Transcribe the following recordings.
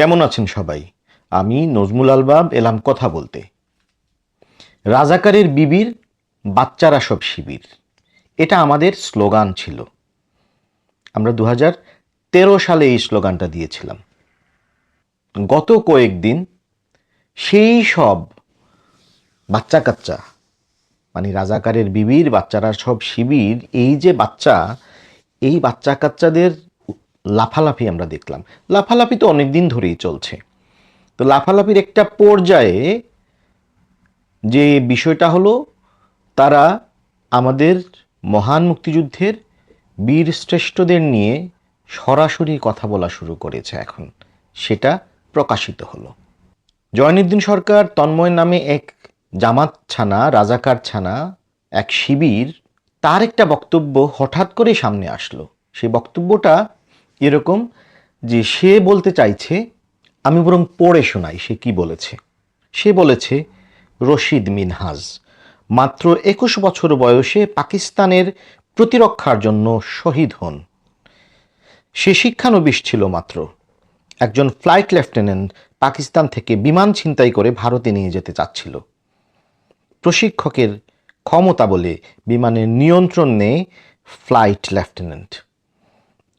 কেমন আছেন সবাই? আমি নজমুল আলবাব, এলাম কথা বলতে। রাজাকারের বিবির, বাচ্চারা সব শিবির। এটা আমাদের স্লোগান ছিল। আমরা দু তেরো সালে এই স্লোগানটা দিয়েছিলাম। গত কয়েকদিন সেই সব বাচ্চা কাচ্চা মানে রাজাকারের বিবির, বাচ্চারা সব শিবির, এই যে বাচ্চা, এই বাচ্চা কাচ্চাদের লাফালাফি আমরা দেখলাম। লাফালাফি তো অনেক দিন ধরেই চলছে। তো লাফালাফির একটা পর্যায়ে যে বিষয়টা হলো, তারা আমাদের মহান মুক্তিযুদ্ধের বীর শ্রেষ্ঠদের নিয়ে সরাসরি কথা বলা শুরু করেছে এখন। সেটা প্রকাশিত হলো। জয়নুদ্দিন সরকার তন্ময় নামে এক জামাত ছানা, রাজাকার ছানা, এক শিবির, তার একটা বক্তব্য হঠাৎ করে সামনে আসলো। সেই বক্তব্যটা এরকম যে সে বলতে চাইছে, আমি বরং পড়ে শোনাই সে কি বলেছে। সে বলেছে, রশিদ মিনহাজ, মাত্র একুশ বছর বয়সে পাকিস্তানের প্রতিরক্ষার জন্য শহীদ হন। সে শিক্ষানবিশ ছিল মাত্র। একজন ফ্লাইট লেফটেন্যান্ট পাকিস্তান থেকে বিমান ছিনতাই করে ভারতে নিয়ে যেতে চাচ্ছিল। প্রশিক্ষকের ক্ষমতা বলে বিমানের নিয়ন্ত্রণ নেয় ফ্লাইট লেফটেন্যান্ট।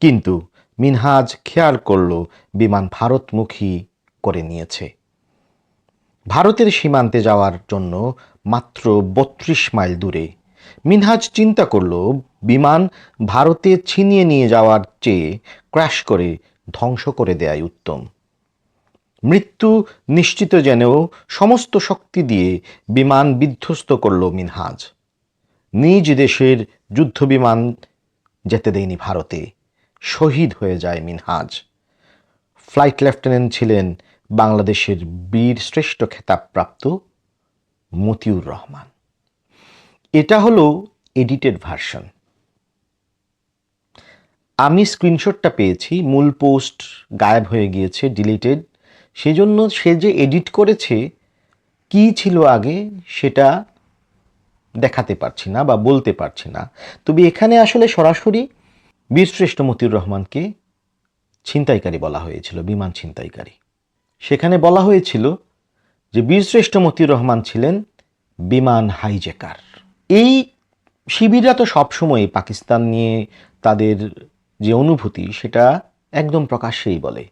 কিন্তু মিনহাজ খেয়াল করল বিমান ভারতমুখী করে নিয়েছে। ভারতের সীমান্তে যাওয়ার জন্য মাত্র বত্রিশ মাইল দূরে মিনহাজ চিন্তা করল বিমান ভারতে ছিনিয়ে নিয়ে যাওয়ার চেয়ে ক্র্যাশ করে ধ্বংস করে দেয়াই উত্তম। মৃত্যু নিশ্চিত জেনেও সমস্ত শক্তি দিয়ে বিমান বিধ্বস্ত করল মিনহাজ। নিজ দেশের যুদ্ধবিমান যেতে দেয়নি ভারতে। শহীদ হয়ে যায় মিনহাজ। ফ্লাইট লেফটেন্যান্ট ছিলেন বাংলাদেশের বীর শ্রেষ্ঠ খেতাবপ্রাপ্ত মতিউর রহমান। এটা হলো এডিটেড ভার্সন। আমি স্ক্রিনশটটা পেয়েছি, মূল পোস্ট গায়েব হয়ে গিয়েছে, ডিলিটেড। সেজন্য সে যে এডিট করেছে, কি ছিল আগে, সেটা দেখাতে পারছি না বা বলতে পারছি না। তবে এখানে আসলে সরাসরি বীরশ্রেষ্ঠ মতিউর রহমানকে ছিনতাইকারী বলা হয়েছিল, বিমান ছিনতাইকারী। সেখানে বলা হয়েছিল যে বীরশ্রেষ্ঠ মতিউর রহমান ছিলেন বিমান হাইজেকার এই শিবিররা তো সবসময় পাকিস্তান নিয়ে তাদের যে অনুভূতি, সেটা একদম প্রকাশ্যেই বলে।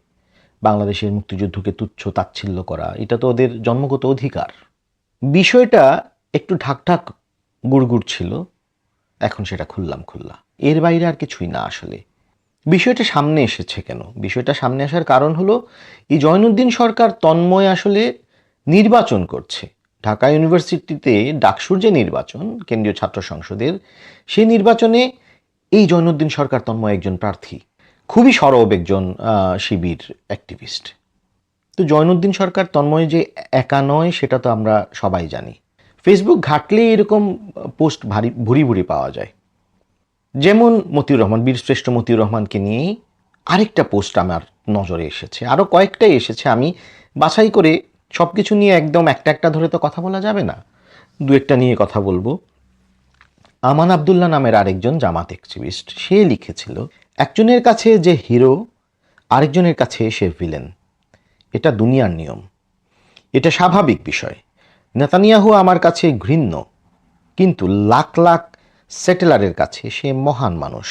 বাংলাদেশের মুক্তিযুদ্ধকে তুচ্ছ তাচ্ছিল্য করা, এটা তো ওদের জন্মগত অধিকার। বিষয়টা একটু ঢাকঢাক গুড়গুড় ছিল, এখন সেটা খুললাম খুললা। এর বাইরে আর কিছুই না আসলে। বিষয়টা সামনে এসেছে কেন? বিষয়টা সামনে আসার কারণ হলো, এই জয়নুদ্দিন সরকার তন্ময় আসলে নির্বাচন করছে। ঢাকা ইউনিভার্সিটিতে ডাকসুর যে নির্বাচন, কেন্দ্রীয় ছাত্র সংসদের, সেই নির্বাচনে এই জয়নুদ্দিন সরকার তন্ময় একজন প্রার্থী। খুবই সরব একজন শিবির অ্যাক্টিভিস্ট তো জয়নুদ্দিন সরকার তন্ময় যে একা নয়, সেটা তো আমরা সবাই জানি। ফেসবুক ঘাটলে এরকম পোস্ট ভারী, ভুরি ভুরি পাওয়া যায়। যেমন মতিউর রহমান, বীরশ্রেষ্ঠ মতিউর রহমানকে নিয়েই আরেকটা পোস্ট আমার নজরে এসেছে। আরও কয়েকটাই এসেছে। আমি বাছাই করে সব কিছু নিয়ে একদম একটা একটা ধরে তো কথা বলা যাবে না। দু একটা নিয়ে কথা বলব। আমান আবদুল্লাহ নামের আরেকজন জামাত অ্যাক্টিভিস্ট সে লিখেছিল, একজনের কাছে যে হিরো আরেকজনের কাছে সে ভিলেন এটা দুনিয়ার নিয়ম। এটা স্বাভাবিক বিষয়। নেতানিয়াহু আমার কাছে ঘৃণ্য। কিন্তু লাখ লাখ সেটেলারের কাছে সে মহান মানুষ,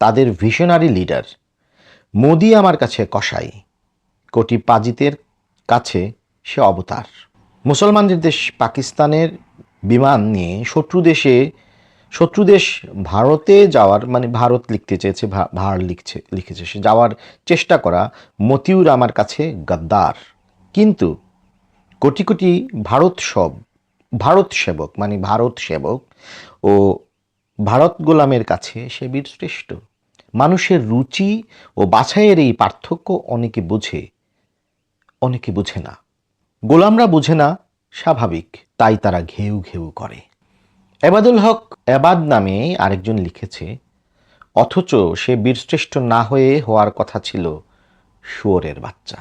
তাদের ভিশনারি লিডার। মোদি আমার কাছে কসাই কোটি পাজিতের কাছে সে অবতার। মুসলমানদের দেশ পাকিস্তানের বিমান নিয়ে শত্রু দেশে, শত্রু দেশ ভারতে যাওয়ার মানে ভারত লিখতে চেয়েছে ভার লিখছে, লিখেছে। সে যাওয়ার চেষ্টা করা মতিউর আমার কাছে গাদ্দার। কিন্তু কোটি কোটি ভারত সব, ভারত সেবক মানে ভারত সেবক ও ভারত গোলামের কাছে সে বীর শ্রেষ্ঠ। মানুষের রুচি ও বাছাইয়ের এই পার্থক্য অনেকে বুঝে অনেকে বুঝে না। গোলামরা বুঝে না, স্বাভাবিক, তাই তারা ঘেউ ঘেউ করে। এবাদুল হক এবাদ নামে আরেকজন লিখেছে, অথচ সে বীরশ্রেষ্ঠ না হয়ে হওয়ার কথা ছিল শুয়োরের বাচ্চা।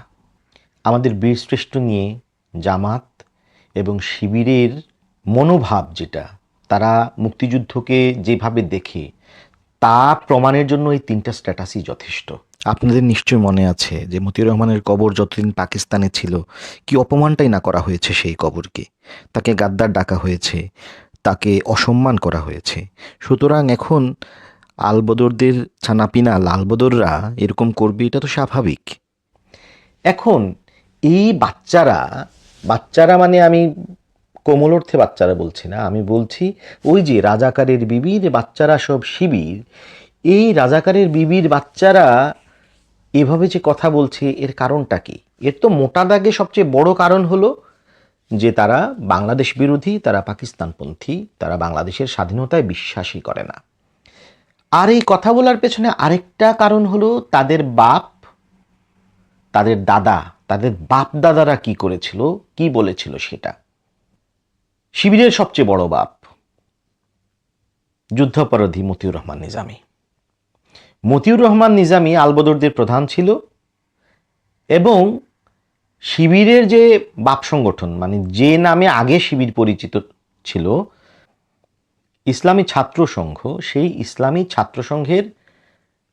আমাদের বীরশ্রেষ্ঠ নিয়ে জামাত এবং শিবিরের মনোভাব যেটা তারা মুক্তিযুদ্ধকে যেভাবে দেখে তা প্রমাণের জন্য এই তিনটা স্ট্যাটাসই যথেষ্ট। আপনাদের নিশ্চয় মনে আছে যে মতিউর রহমানের কবর যতদিন পাকিস্তানে ছিল কি অপমানটাই না করা হয়েছে সেই কবরকে। তাকে গাদ্দার ডাকা হয়েছে তাকে অসম্মান করা হয়েছে। সুতরাং এখন আলবদরদের ছানাপিনা লালবদররা এরকম করবে এটা তো স্বাভাবিক। এখন এই বাচ্চারা বাচ্চারা মানে আমি কোমল অর্থে বাচ্চারা বলছি না, আমি বলছি ওই যে রাজাকারের বিবির বাচ্চারা সব শিবির, এই রাজাকারের বিবির বাচ্চারা এভাবে যে কথা বলছে, এর কারণটা কি? এর তো মোটা দাগে সবচেয়ে বড় কারণ হলো যে তারা বাংলাদেশ বিরোধী, তারা পাকিস্তানপন্থী, তারা বাংলাদেশের স্বাধীনতায় বিশ্বাসী করে না। আর এই কথা বলার পেছনে আরেকটা কারণ হলো তাদের বাপ, তাদের দাদা, তাদের বাপ দাদারা কি করেছিল, কি বলেছিল সেটা। শিবিরের সবচেয়ে বড় বাপ যুদ্ধাপরাধী মতিউর রহমান নিজামী। মতিউর রহমান নিজামী আলবদরদের প্রধান ছিল এবং শিবিরের যে বাপ সংগঠন মানে যে নামে আগে শিবির পরিচিত ছিল, ইসলামী ছাত্র সংঘ, সেই ইসলামী ছাত্র সংঘের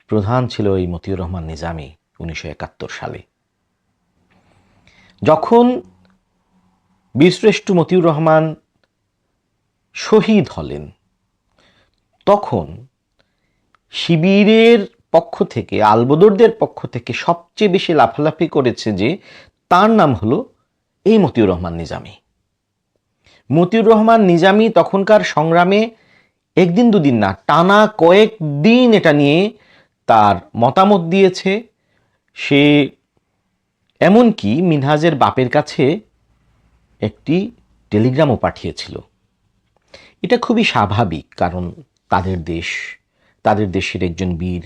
প্রধান ছিল এই মতিউর রহমান নিজামী উনিশশো একাত্তর সালে। যখন বীরশ্রেষ্ঠ মতিউর রহমান শহীদ হলেন। তখন শিবিরের পক্ষ থেকে, আলবদরদের পক্ষ থেকে সবচেয়ে বেশি লাফালাফি করেছে যে, তার নাম হলো এই মতিউর রহমান নিজামী। মতিউর রহমান নিজামী তখনকার সংগ্রামে একদিন দুদিন না, টানা কয়েকদিন এটা নিয়ে তার মতামত দিয়েছে। সে এমনকি মিনহাজের বাপের কাছে একটি টেলিগ্রামও পাঠিয়েছিল। এটা খুবই স্বাভাবিক, কারণ তাদের দেশ, তাদের দেশের একজন বীর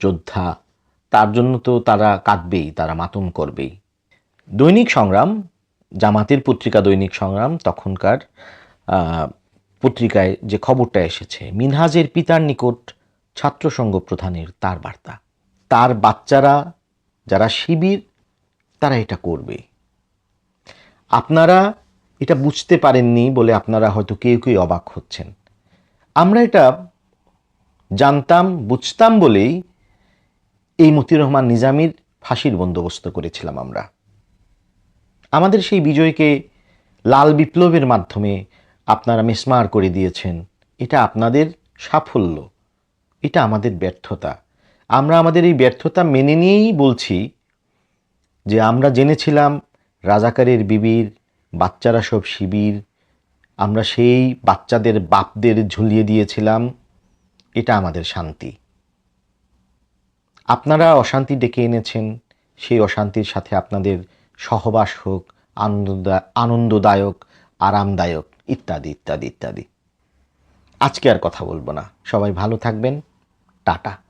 যোদ্ধা, তার জন্য তো তারা কাঁদবেই, তারা মাতম করবেই। দৈনিক সংগ্রাম, জামাতের পত্রিকা দৈনিক সংগ্রাম, তখনকার পত্রিকায় যে খবরটা এসেছে, মিনহাজের পিতার নিকট ছাত্রসংঘ প্রধানের তার বার্তা। তার বাচ্চারা, যারা শিবির, তারা এটা করবে। আপনারা এটা বুঝতে পারেননি বলে আপনারা হয়তো কেউ কেউ অবাক হচ্ছেন। আমরা এটা জানতাম, বুঝতাম বলেই এই মতিউর রহমান নিজামীর ফাঁসির বন্দোবস্ত করেছিলাম আমরা। আমাদের সেই বিজয়কে লাল বিপ্লবের মাধ্যমে আপনারা মিসমার করে দিয়েছেন। এটা আপনাদের সাফল্য। এটা আমাদের ব্যর্থতা। আমরা আমাদের এই ব্যর্থতা মেনে নিয়েই বলছি যে আমরা জেনেছিলাম রাজাকারের বিবির বাচ্চারা সব শিবির। আমরা সেই বাচ্চাদের বাপদের ঝুলিয়ে দিয়েছিলাম। এটা আমাদের শান্তি। আপনারা অশান্তি ডেকে এনেছেন। সেই অশান্তির সাথে আপনাদের সহবাস হোক, আনন্দদা, আনন্দদায়ক, আরামদায়ক, ইত্যাদি ইত্যাদি ইত্যাদি। আজকে আর কথা বলব না। সবাই ভালো থাকবেন। টাটা।